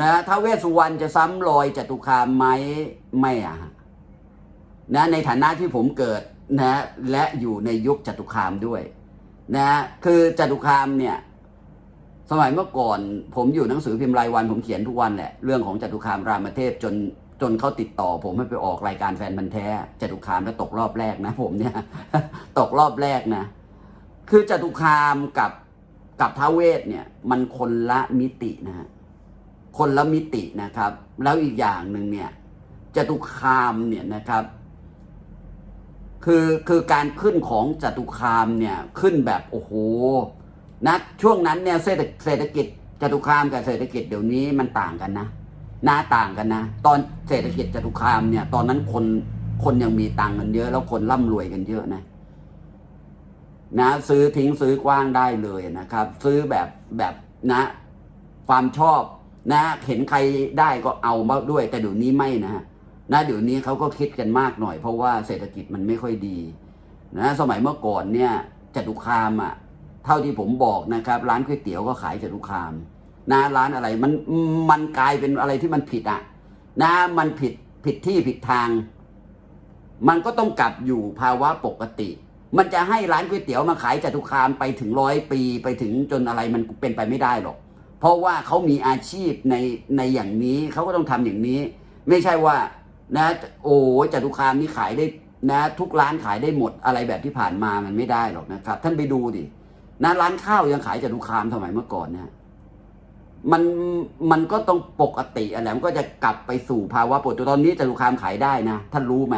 นะท้าวเวสสุวรรณจะซ้ำรอยจตุคามไหมไม่อะฮะนะในฐานะที่ผมเกิดนะและอยู่ในยุคจตุคามด้วยนะคือจตุคามเนี่ยสมัยเมื่อก่อนผมอยู่หนังสือพิมพ์รายวันผมเขียนทุกวันแหละเรื่องของจตุคามรามเทพจนจนเขาติดต่อ ผมให้ไปออกรายการแฟนบันธ์แท้จตุคามแล้วตกรอบแรกนะ ผมเนี่ย ตกรอบแรกนะ คือจตุคามกับกับท้าเวสเนี่ย มันคนละมิตินะฮะ คนละมิตินะครับ แล้วอีกอย่างหนึ่งเนี่ยจตุคามเนี่ยนะครับ คือคือการขึ้นของจตุคามเนี่ยขึ้นแบบโอ้โหนะช่วงนั้นเนี่ยเศรษฐเศรษฐกิจจตุคามกับเศรษฐกิจเดี๋ยวนี้มันต่างกันนะหน้าต่างกันนะ ตอนเศรษฐกิจจตุคามเนี่ย ตอนนั้นคนคนยังมีตังกันเยอะ แล้วคนร่ำรวยกันเยอะนะ นะ ซื้อทิ้งซื้อกว้างได้เลยนะครับ ซื้อแบบแบบนะ ความชอบ นะเห็นใครได้ก็เอามาด้วย แต่เดี๋ยวนี้ไม่นะฮะนะเดี๋ยวนี้เขาก็คิดกันมากหน่อย เพราะว่าเศรษฐกิจมันไม่ค่อยดีนะสมัยเมื่อก่อนเนี่ยจตุคามอะเท่าที่ผมบอกนะครับ ร้านก๋วยเตี๋ยวก็ขายจตุคามนะร้านอะไรมันมันกลายเป็นอะไรที่มันผิดอะนะมันผิดผิดที่ผิดทาง มันก็ต้องกลับอยู่ภาวะปกติ มันจะให้ร้านก๋วยเตี๋ยวมาขายจตุคามไปถึงร้อยปีไปถึงจนอะไรมันเป็นไปไม่ได้หรอก เพราะว่าเขามีอาชีพในในอย่างนี้เขาก็ต้องทำอย่างนี้ ไม่ใช่ว่านะโอ้จตุคามนี่ขายได้นะทุกร้านขายได้หมดอะไรแบบที่ผ่านมามันไม่ได้หรอกนะครับ ท่านไปดูดินะร้านข้าวยังขายจตุคามสมัยเมื่อก่อนเนี่ยมันมันก็ต้องปกติอะไรมันก็จะกลับไปสู่ภาวะปกติตอนนี้จตุคามขายได้นะท่านรู้ไหม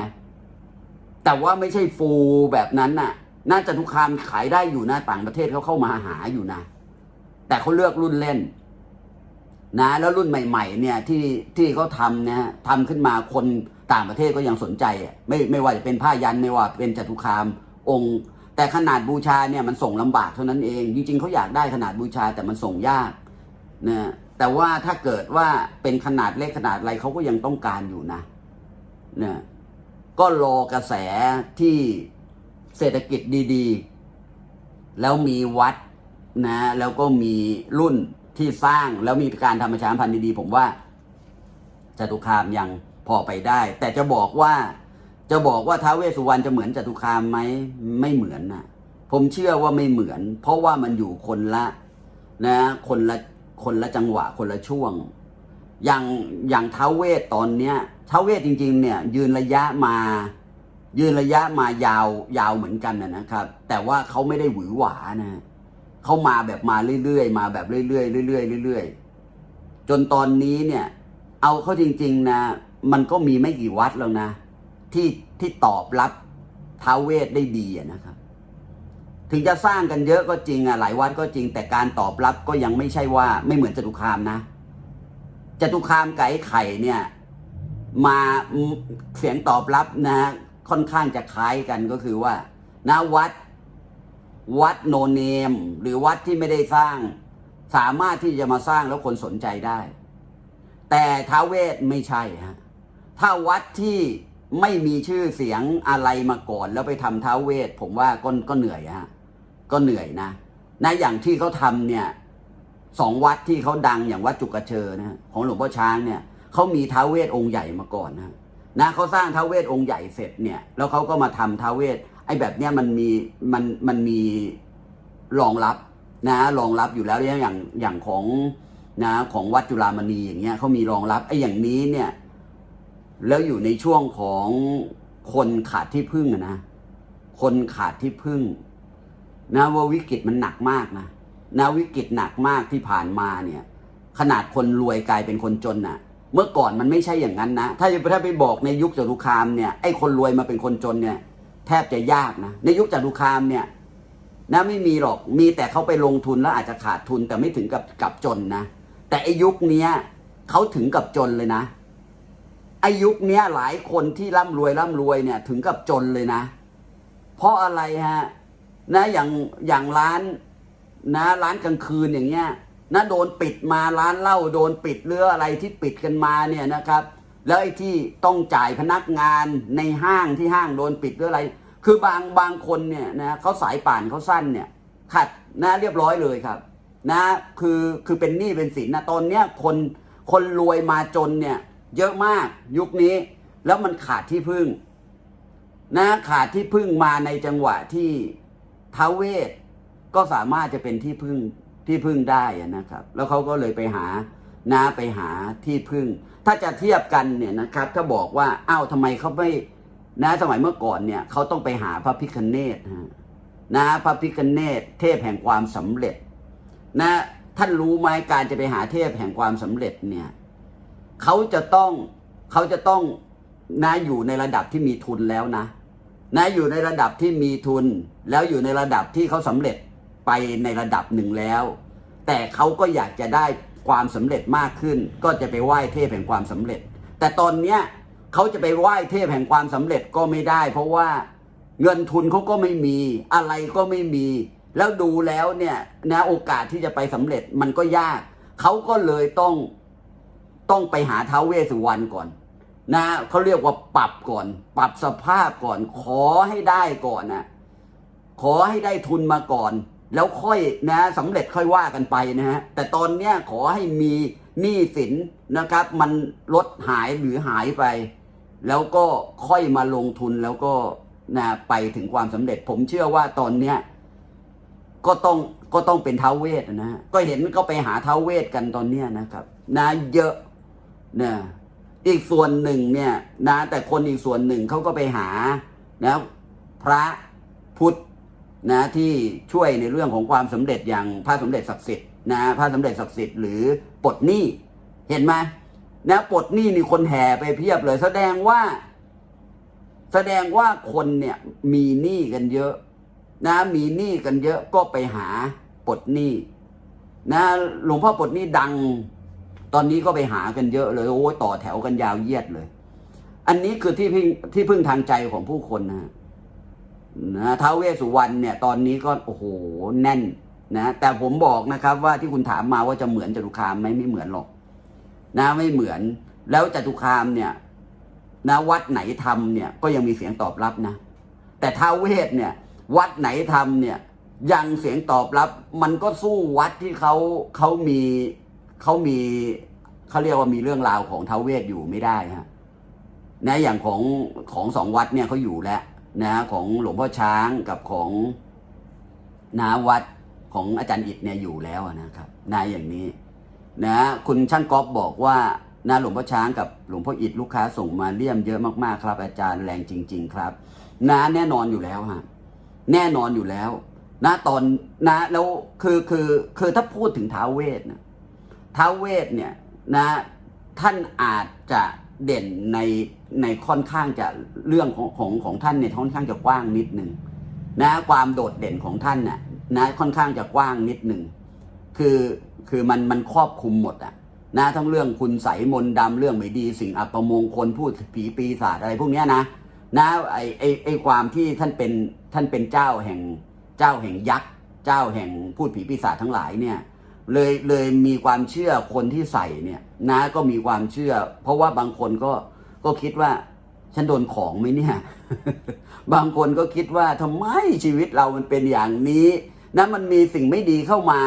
แต่ว่าไม่ใช่ฟูลแบบนั้นน่ะน่าจตุคามขายได้อยู่นะต่างประเทศเขาเข้ามาหาอยู่นะ แต่เขาเลือกรุ่นเล่น นะ แล้วรุ่นใหม่ ๆ เนี่ย ที่ที่เขาทำนะทำขึ้นมาคนต่างประเทศก็ยังสนใจอะไม่ไม่ว่าจะเป็นผ้ายันไม่ว่าเป็นจตุคามองค์ แต่ขนาดบูชาเนี่ยมันส่งลำบากเท่านั้นเอง จริงๆเขาอยากได้ขนาดบูชาแต่มันส่งยากนะแต่ว่าถ้าเกิดว่าเป็นขนาดเล็กขนาดอะไรเขาก็ยังต้องการอยู่นะนะก็รอกระแสที่เศรษฐกิจดี ๆ แล้วมีวัด นะ แล้วก็มีรุ่นที่สร้างแล้วมีการทำประชาสัมพันธ์ดีๆ ผมว่าจตุคามยังพอไปได้ แต่จะบอกว่าจะบอกว่าท้าวเวสสุวรรณจะเหมือนจตุคามไหมไม่เหมือนนะผมเชื่อว่าไม่เหมือน เพราะว่ามันอยู่คนละนะคนละคนละจังหวะคนละช่วง อย่างอย่างท้าวเวทตอนเนี้ยท้าวเวทจริง ๆ เนี่ยยืนระยะมา ยืนระยะมายาวยาวเหมือนกันนะครับ แต่ว่าเขาไม่ได้หวือหวานะ เขามาแบบมาเรื่อยๆ มาแบบเรื่อยๆเรื่อยๆเรื่อยๆจนตอนนี้เนี่ย เอาเข้าจริง ๆ นะ มันก็มีไม่กี่วัดแล้วนะ ที่ที่ตอบรับท้าวเวทได้ดีนะครับ ถึงจะสร้างกันเยอะก็จริงอะหลายวัดก็จริง แต่การตอบรับก็ยังไม่ใช่ว่าไม่เหมือนจตุคามนะจตุคามไก่ไข่เนี่ย มาเสียงตอบรับนะค่อนข้างจะคล้ายกันก็คือว่านะวัด วัดโนเนม หรือวัดที่ไม่ได้สร้าง สามารถที่จะมาสร้างแล้วคนสนใจได้ แต่ท้าเวทไม่ใช่ฮะถ้าวัดที่ไม่มีชื่อเสียงอะไรมาก่อน แล้วไปทำท้าเวท ผมว่าก็ก็เหนื่อยฮะก็เหนื่อยนะนะอย่างที่เขาทำเนี่ยสองวัดที่เขาดังอย่างวัดจุกกระเชอนะของหลวงพ่อช้างเนี่ยเขามีท้าเวทองค์ใหญ่มาก่อนนะนะเขาสร้างท้าเวทองค์ใหญ่เสร็จเนี่ยแล้วเขาก็มาทำท้าเวท ไอ้แบบเนี้ยมันมีมันมันมีรองรับนะรองรับอยู่แล้วอย่างอย่างของนะของวัดจุฬามณีอย่างเงี้ยเขามีรองรับไอ้อย่างนี้เนี่ยแล้วอยู่ในช่วงของคนขาดที่พึ่งนะ คนขาดที่พึ่ง นะว่าวิกฤตมันหนักมากนะนะวิกฤตหนักมากที่ผ่านมาเนี่ย ขนาดคนรวยกลายเป็นคนจนน่ะ เมื่อก่อนมันไม่ใช่อย่างนั้นนะ ถ้าถ้าไปบอกในยุคจตุคามเนี่ยไอ้คนรวยมาเป็นคนจนเนี่ย แทบจะยากนะ ในยุคจตุคามเนี่ยนะไม่มีหรอกมีแต่เขาไปลงทุนแล้วอาจจะขาดทุนแต่ไม่ถึงกับกับจนนะ แต่ไอ้ยุคนี้เขาถึงกับจนเลยนะไอ้ยุคนี้หลายคนที่ร่ำรวยร่ำรวยเนี่ยถึงกับจนเลยนะ เพราะอะไรฮะนะอย่างอย่างร้านนะร้านกลางคืนอย่างเงี้ยนะโดนปิดมาร้านเหล้าโดนปิดเรืออะไรที่ปิดกันมาเนี่ยนะครับ แล้วไอ้ที่ต้องจ่ายพนักงานในห้างที่ห้างโดนปิดหรืออะไร คือบางบางคนเนี่ยนะเขาสายป่านเขาสั้นเนี่ย ขัดนะเรียบร้อยเลยครับนะคือคือเป็นหนี้เป็นสินนะตอนเนี้ยคนคนรวยมาจนเนี่ย เยอะมากยุคนี้ แล้วมันขาดที่พึ่ง นะขาดที่พึ่งมาในจังหวะที่ท้าวเวสก็สามารถจะเป็นที่พึ่งที่พึ่งได้นะครับ แล้วเขาก็เลยไปหานะไปหาที่พึ่ง ถ้าจะเทียบกันเนี่ยนะครับ ถ้าบอกว่าอ้าวทำไมเขาไม่นะสมัยเมื่อก่อนเนี่ยเขาต้องไปหาพระพิคเนตนะพระพิคเนตเทพแห่งความสำเร็จ นะท่านรู้ไหมการจะไปหาเทพแห่งความสำเร็จเนี่ยเขาจะต้องเขาจะต้องนะอยู่ในระดับที่มีทุนแล้วนะ นะอยู่ในระดับที่มีทุน แล้วอยู่ในระดับที่เขาสำเร็จไปในระดับหนึ่งแล้ว แต่เขาก็อยากจะได้ ความสำเร็จมากขึ้น ก็จะไปไหว้เทพแห่งความสำเร็จ แต่ตอนเนี้ยเขาจะไปไหว้เทพแห่งความสำเร็จก็ไม่ได้ เพราะว่าเงินทุนเขาก็ไม่มีอะไรก็ไม่มี แล้วดูแล้วเนี่ยนะโอกาสที่จะไปสำเร็จมันก็ยากเขาก็เลยต้องต้องไปหาท้าวเวสสุวรรณก่อนนะเขาเรียกว่าปรับก่อน ปรับสภาพก่อน ขอให้ได้ก่อนนะขอให้ได้ทุนมาก่อน แล้วค่อยนะสำเร็จค่อยว่ากันไปนะฮะแต่ตอนเนี้ยขอให้มีหนี้สินนะครับ มันลดหายหรือหายไป แล้วก็ค่อยมาลงทุนแล้วก็นะไปถึงความสำเร็จ ผมเชื่อว่าตอนเนี้ยก็ต้องก็ต้องเป็นเท้าวเวสนะฮะก็เห็นก็ไปหาเท้าวเวสกันตอนเนี้ยนะครับนะเยอะนะอีกส่วนหนึ่งเนี่ยนะแต่คนอีกส่วนหนึ่งเขาก็ไปหานะพระพุทธ นะที่ช่วยในเรื่องของความสำเร็จอย่างพระสมเด็จศักดิ์สิทธิ์นะพระสมเด็จศักดิ์สิทธิ์หรือปลดหนี้เห็นไหมนะปลดหนี้นี่คนแห่ไปเพียบเลย แสดงว่า แสดงว่าคนเนี่ยมีหนี้กันเยอะ นะ มีหนี้กันเยอะก็ไปหาปลดหนี้นะหลวงพ่อปลดหนี้ดัง ตอนนี้ก็ไปหากันเยอะเลยโอ้ยต่อแถวกันยาวเยียดเลย อันนี้คือที่พึ่งที่พึ่งทางใจของผู้คนนะ นะท้าวเวสสุวรรณเนี่ยตอนนี้ก็โอ้โหแน่นนะแต่ผมบอกนะครับว่าที่คุณถามมาว่าจะเหมือนจตุคามไหมไม่เหมือนหรอก นะไม่เหมือนแล้วจตุคามเนี่ยนะวัดไหนทำเนี่ยก็ยังมีเสียงตอบรับนะ แต่ท้าวเวสเนี่ย วัดไหนทำเนี่ยยังเสียงตอบรับ มันก็สู้วัดที่เขาเขามีเขามีเขาเรียกว่ามีเรื่องราวของท้าวเวสอยู่ไม่ได้ฮะนะอย่างของของสองวัดเนี่ยเขาอยู่แล้ว นะของหลวงพ่อช้างกับของนาวัดของอาจารย์อิฐเนี่ยอยู่แล้วนะครับนะอย่างนี้นะคุณช่างก๊อฟบอกว่านะหลวงพ่อช้างกับหลวงพ่ออิฐลูกค้าส่งมาเลี่ยมเยอะมากๆครับ อาจารย์แรงจริง ๆ ครับนะแน่นอนอยู่แล้วฮะแน่นอนอยู่แล้วนะตอนนะแล้วคือคือคือถ้าพูดถึงท้าวเวสนะท้าวเวสเนี่ยนะท่านอาจจะ เด่นในในค่อนข้างจะเรื่องของของของท่านเนี่ยค่อนข้างจะกว้างนิดหนึ่งนะความโดดเด่นของท่านน่ะนะค่อนข้างจะกว้างนิดหนึ่งคือคือมันมันครอบคลุมหมดอะนะทั้งเรื่องคุณใสมนต์ดำเรื่องไม่ดี สิ่งอัปมงคลพูดผีปีศาจอะไรพวกเนี้ยนะนะไอไอไอความที่ท่านเป็นท่านเป็นเจ้าแห่งเจ้าแห่งยักษ์ เจ้าแห่งพูดผีปีศาจทั้งหลายเนี่ย เลยเลยมีความเชื่อคนที่ใส่เนี่ยนะก็มีความเชื่อ เพราะว่าบางคนก็ก็คิดว่า ฉันโดนของไหมเนี่ย บางคนก็คิดว่าทำไมชีวิตเรามันเป็นอย่างนี้นะมันมีสิ่งไม่ดีเข้ามา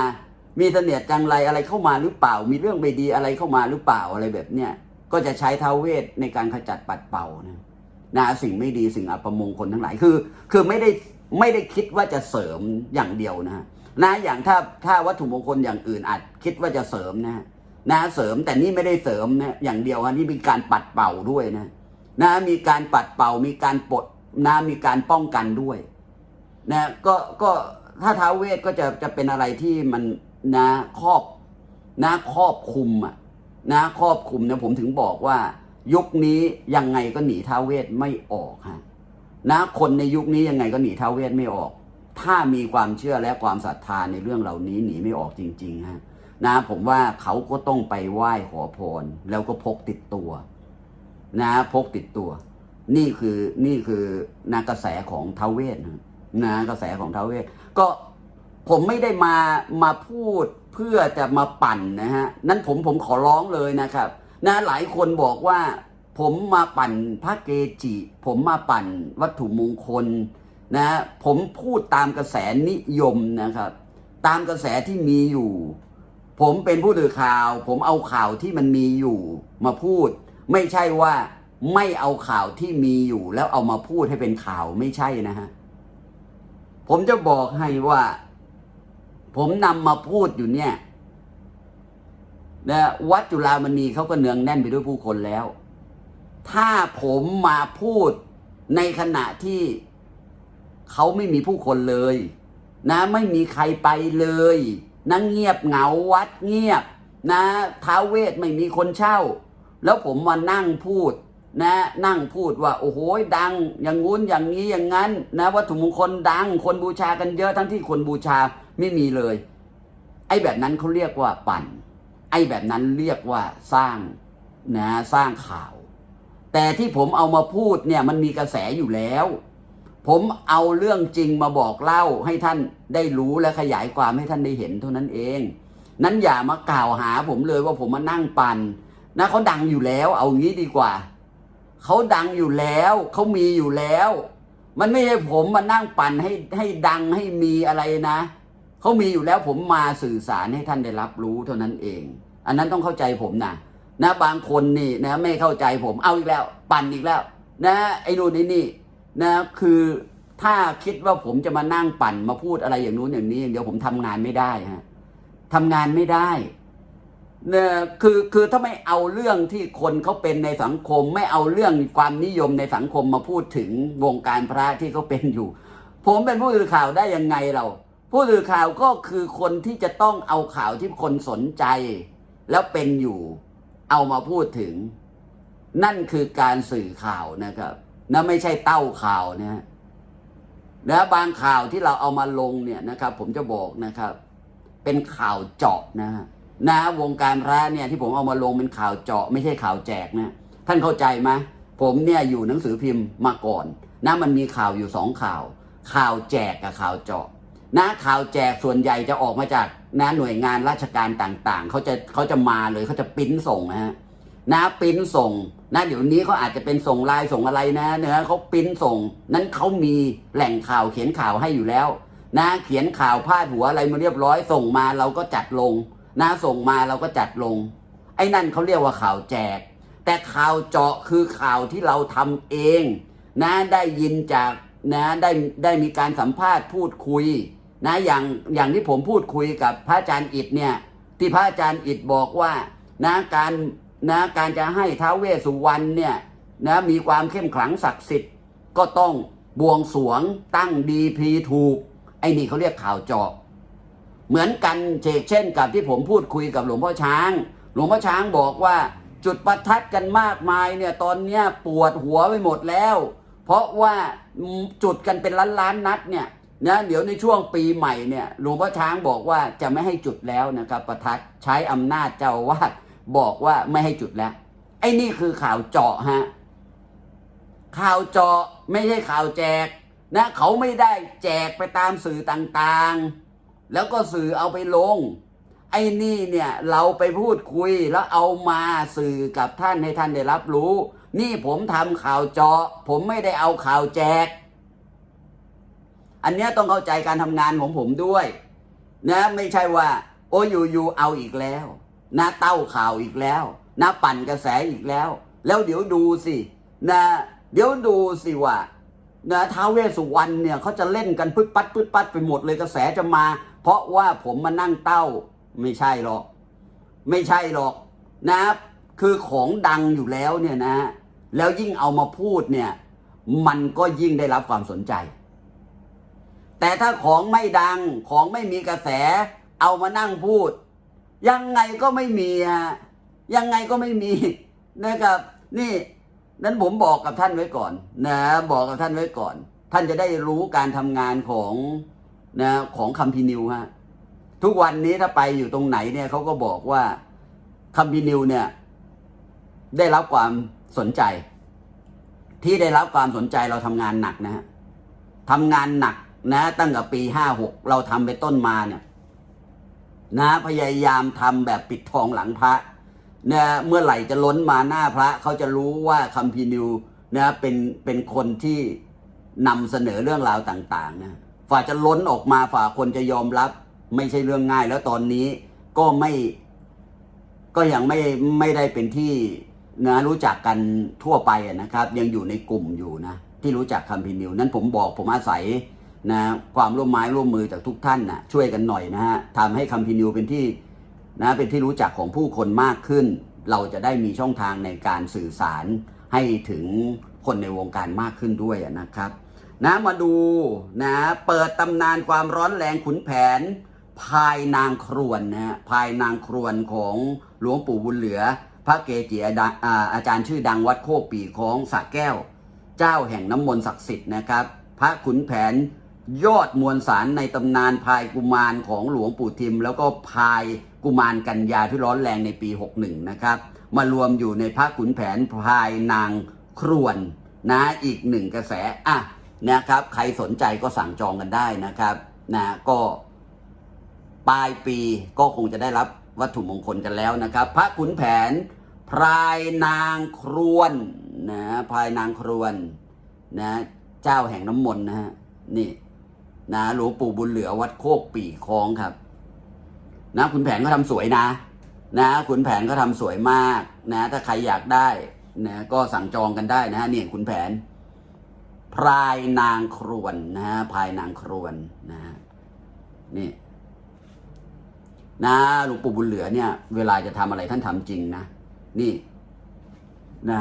มีเสนียดจังไรอะไรเข้ามาหรือเปล่า มีเรื่องไม่ดีอะไรเข้ามาหรือเปล่าอะไรแบบเนี้ยก็จะใช้ท้าวเวทในการขจัดปัดเป่านะนะสิ่งไม่ดีสิ่งอัปมงคลทั้งหลายคือ คือไม่ได้ไม่ได้คิดว่าจะเสริมอย่างเดียวนะ นะอย่างถ้าถ้าวัตถุมงคลอย่างอื่นอาจคิดว่าจะเสริมนะนะเสริมแต่นี่ไม่ได้เสริมนะอย่างเดียวอันนี้มีการปัดเป่าด้วยนะนะมีการปัดเป่ามีการปลดนะมีการป้องกันด้วยนะก็ก็ถ้าท้าเวทก็จะจะเป็นอะไรที่มันนะครอบนะครอบคุมอะนะครอบคุมนะผมถึงบอกว่า ยุคนี้ยังไงก็หนีท้าเวทไม่ออกฮะนะคนในยุคนี้ยังไงก็หนีท้าเวทไม่ออก ถ้ามีความเชื่อและความศรัทธาในเรื่องเหล่านี้หนีไม่ออกจริง ๆ ฮะ นะผมว่าเขาก็ต้องไปไหว้ขอพร แล้วก็พกติดตัว นะ พกติดตัว นี่คือนี่คือนะกระแสของทาวเวสนะกระแสของทาวเวสก็ผมไม่ได้มามาพูดเพื่อจะมาปั่นนะฮะ นั้นผมผมขอร้องเลยนะครับ นะหลายคนบอกว่า ผมมาปั่นพระเกจิ ผมมาปั่นวัตถุมงคล นะผมพูดตามกระแสนิยมนะครับ ตามกระแสที่มีอยู่ ผมเป็นผู้สื่อข่าว ผมเอาข่าวที่มันมีอยู่ มาพูด ไม่ใช่ว่าไม่เอาข่าวที่มีอยู่ แล้วเอามาพูดให้เป็นข่าวไม่ใช่นะฮะผมจะบอกให้ว่า ผมนำมาพูดอยู่เนี่ยนะวัดจุฬามณีเขาก็เนืองแน่นไปด้วยผู้คนแล้ว ถ้าผมมาพูดในขณะที่ เขาไม่มีผู้คนเลย นะไม่มีใครไปเลยนะเงียบเหงาวัดเงียบ นะท้าเวทไม่มีคนเช่า แล้วผมมานั่งพูด นะนั่งพูดว่าโอ้โหดัง อย่างงู้นอย่างนี้อย่างนั้น นะวัตถุมงคลดัง คนบูชากันเยอะทั้งที่คนบูชาไม่มีเลย ไอ้แบบนั้นเขาเรียกว่าปั่น ไอ้แบบนั้นเรียกว่าสร้างนะสร้างข่าว แต่ที่ผมเอามาพูดเนี่ยมันมีกระแสอยู่แล้ว ผมเอาเรื่องจริงมาบอกเล่าให้ท่านได้รู้และขยายความให้ท่านได้เห็นเท่านั้นเอง นั้นอย่ามากล่าวหาผมเลยว่าผมมานั่งปัน่นนะเขาดังอยู่แล้ว เอางี้ดีกว่า เขาดังอยู่แล้วเขามีอยู่แล้ว มันไม่ใช่ผมมานั่งปั่นให้ให้ดังให้มีอะไรนะเขามีอยู่แล้วผมมาสื่อสารให้ท่านได้รับรู้เท่านั้นเอง อันนั้นต้องเข้าใจผมนะนะบางคนนี่นะไม่เข้าใจผมเอาอีกแล้ว ปั่นอีกแล้ว นะไอ้นู่นไอ้นี่ นะคือถ้าคิดว่าผมจะมานั่งปั่นมาพูดอะไรอย่างนู้นอย่างนี้เดี๋ยวผมทำงานไม่ได้ฮะทำงานไม่ได้เนี่ยคือคือถ้าไม่เอาเรื่องที่คนเขาเป็นในสังคม ไม่เอาเรื่องความนิยมในสังคมมาพูดถึงวงการพระที่เขาเป็นอยู่ ผมเป็นผู้สื่อข่าวได้ยังไงเรา ผู้สื่อข่าวก็คือคนที่จะต้องเอาข่าวที่คนสนใจ แล้วเป็นอยู่ เอามาพูดถึง นั่นคือการสื่อข่าวนะครับ นะไม่ใช่เต้าข่าวนะนะแล้วบางข่าวที่เราเอามาลงเนี่ยนะครับ ผมจะบอกนะครับ เป็นข่าวเจาะนะฮะนะวงการพระเนี่ยที่ผมเอามาลงเป็นข่าวเจาะ ไม่ใช่ข่าวแจกนะท่านเข้าใจไหมผมเนี่ยอยู่หนังสือพิมพ์มาก่อนนะมันมีข่าวอยู่สองข่าว ข่าวแจกกับข่าวเจาะนะข่าวแจกส่วนใหญ่จะออกมาจากนะหน่วยงานราชการต่างๆเขาจะเขาจะมาเลยเขาจะปริ้นส่งนะฮะนะปริ้นส่ง นะเดี๋ยวนี้เขาอาจจะเป็นส่งไลน์ส่งอะไรนะเนื้อเขาปิ้นส่ง นั้นเขามีแหล่งข่าวเขียนข่าวให้อยู่แล้ว นะเขียนข่าวพาดหัวอะไรมาเรียบร้อย ส่งมาเราก็จัดลง นะส่งมาเราก็จัดลง ไอ้นั่นเขาเรียกว่าข่าวแจก แต่ข่าวเจาะคือข่าวที่เราทำเอง นะได้ยินจากนะได้ได้มีการสัมภาษณ์พูดคุย นะอย่างอย่างที่ผมพูดคุยกับพระอาจารย์อิดเนี่ยที่พระอาจารย์อิดบอกว่านะการ นะการจะให้ท้าวเวสสุวรรณเนี่ยนะมีความเข้มขลังศักดิ์สิทธิ์ก็ต้องบวงสรวงตั้งดีพีถูก ไอ้นี่เขาเรียกข่าวเจาะเหมือนกันเชกเช่นกับที่ผมพูดคุยกับหลวงพ่อช้าง หลวงพ่อช้างบอกว่าจุดประทัดกันมากมายเนี่ยตอนเนี้ยปวดหัวไปหมดแล้ว เพราะว่าจุดกันเป็นล้านล้านนัดเนี่ยนะเดี๋ยวในช่วงปีใหม่เนี่ยหลวงพ่อช้างบอกว่าจะไม่ให้จุดแล้วนะครับประทัดใช้อำนาจเจ้าวาด บอกว่าไม่ให้จุดแล้ว ไอ้นี่คือข่าวเจาะฮะ ข่าวเจาะไม่ใช่ข่าวแจกนะเขาไม่ได้แจกไปตามสื่อต่างๆ แล้วก็สื่อเอาไปลง ไอ้นี่เนี่ยเราไปพูดคุยแล้วเอามาสื่อกับท่านให้ท่านได้รับรู้ นี่ผมทำข่าวเจาะ ผมไม่ได้เอาข่าวแจก อันเนี้ยต้องเข้าใจการทำงานของผมด้วย นะไม่ใช่ว่า โอ้อยู่อยู่เอาอีกแล้ว นะเต้าข่าวอีกแล้ว นะปั่นกระแสอีกแล้ว แล้วเดี๋ยวดูสินะเดี๋ยวดูสิว่านะท้าวเวสุวรรณเนี่ยเขาจะเล่นกันพึดปัดพึดปัดไปหมดเลยกระแสจะมา เพราะว่าผมมานั่งเต้าไม่ใช่หรอก ไม่ใช่หรอกนะคือของดังอยู่แล้วเนี่ยนะ แล้วยิ่งเอามาพูดเนี่ย มันก็ยิ่งได้รับความสนใจ แต่ถ้าของไม่ดังของไม่มีกระแส เอามานั่งพูด ยังไงก็ไม่มีฮะยังไงก็ไม่มีนะครับ นี่นั้นผมบอกกับท่านไว้ก่อน นะ บอกกับท่านไว้ก่อน ท่านจะได้รู้การทำงานของนะของคัมพีนิวฮะทุกวันนี้ถ้าไปอยู่ตรงไหนเนี่ยเขาก็บอกว่าคัมพีนิวเนี่ย ได้รับความสนใจ ที่ได้รับความสนใจเราทำงานหนักนะฮะทำงานหนักนะ ตั้งแต่ปีห้าหกเราทำไปต้นมาเนี่ย นะพยายามทำแบบปิดทองหลังพระนะเมื่อไหร่จะล้นมาหน้าพระเขาจะรู้ว่าคัมพีนิวนะเป็นเป็นคนที่นำเสนอเรื่องราวต่างๆนะฝ่าจะล้นออกมาฝ่าคนจะยอมรับ ไม่ใช่เรื่องง่าย แล้วตอนนี้ก็ไม่ก็ยังไม่ไม่ได้เป็นที่นะรู้จักกันทั่วไปนะครับ ยังอยู่ในกลุ่มอยู่นะที่รู้จักคัมภีนิวนั้นผมบอกผมอาศัย นะความร่วมไม้ร่วมมือจากทุกท่านนะช่วยกันหน่อยนะฮะทำให้คัมภีนิวเป็นที่นะเป็นที่รู้จักของผู้คนมากขึ้น เราจะได้มีช่องทางในการสื่อสารให้ถึงคนในวงการมากขึ้นด้วยนะครับนะมาดูนะเปิดตำนานความร้อนแรงขุนแผนพายนางครวนนะฮะพายนางครวนของหลวงปู่บุญเหลือ พระเกจิอาจารย์อ่าอาจารย์ชื่อดังวัดโคกปีของสระแก้ว เจ้าแห่งน้ำมนต์ศักดิ์สิทธิ์นะครับ พระขุนแผน ยอดมวลสารในตำนานพายกุมารของหลวงปู่ทิม แล้วก็พายกุมารกัญญาที่ร้อนแรงในปี 61 นะครับ มารวมอยู่ในพระขุนแผนพายนางครวนนะอีกหนึ่งกระแสอะนะครับ ใครสนใจก็สั่งจองกันได้นะครับนะก็ปลายปีก็คงจะได้รับวัตถุมงคลกันแล้วนะครับ พระขุนแผนพรายนางครวนนะพรายนางครวนนะเจ้าแห่งน้ำมนต์นะฮะนี่ นะหลวงปู่บุญเหลือวัดโคกปีคลองครับ นะขุนแผนก็ทำสวยนะ นะขุนแผนก็ทำสวยมากนะ ถ้าใครอยากได้นะก็สั่งจองกันได้นะฮะเนี่ยขุนแผน พรายนางครวนนะฮะพรายนางครวนนะฮะนี่นะหลวงปู่บุญเหลือเนี่ย เวลาจะทำอะไรท่านทำจริงนะ นี่นะ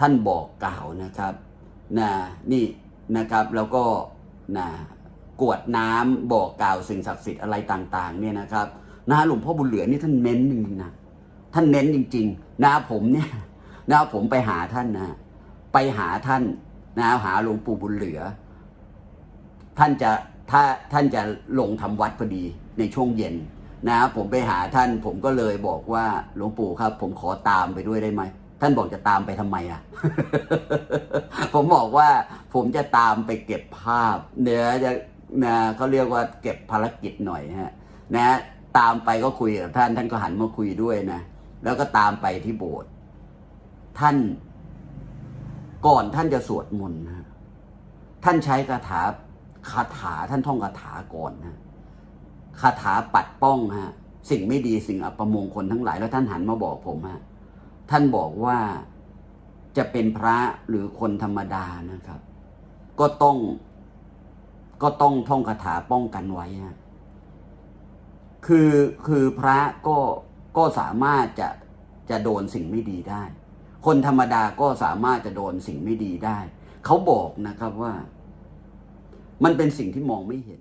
ท่านบอกกล่าวนะครับนะนี่นะครับแล้วก็นะ กวดน้ำบอกกล่าวสิ่งศักดิ์สิทธิ์อะไรต่างๆ เนี่ยนะครับนะหลวงพ่อบุญเหลือนี่ท่านเน้นจริงๆนะท่านเน้นจริง ๆ นะผมเนี่ยนะผมไปหาท่านนะไปหาท่านนะหาหลวงปู่บุญเหลือ ท่านจะถ้าท่านจะลงทำวัดพอดีในช่วงเย็นนะผมไปหาท่านผมก็เลยบอกว่าหลวงปู่ครับ ผมขอตามไปด้วยได้ไหมท่านบอกจะตามไปทำไมอะ ผมบอกว่าผมจะตามไปเก็บภาพ เนื้อจะ นะเขาเรียกว่าเก็บภารกิจหน่อยฮะนะตามไปก็คุยกับท่านท่านก็หันมาคุยด้วยนะ แล้วก็ตามไปที่โบสถ์ท่านก่อนท่านจะสวดมนต์นะท่านใช้คาถาคาถาท่านท่องคาถาก่อนนะคาถาปัดป้องฮะสิ่งไม่ดีสิ่งอัปมงคลทั้งหลายแล้วท่านหันมาบอกผมฮะท่านบอกว่าจะเป็นพระหรือคนธรรมดานะครับ ก็ต้อง ก็ต้องท่องคาถาป้องกันไว้ฮะคือคือพระก็ก็สามารถจะจะโดนสิ่งไม่ดีได้ คนธรรมดาก็สามารถจะโดนสิ่งไม่ดีได้ เขาบอกนะครับว่า มันเป็นสิ่งที่มองไม่เห็น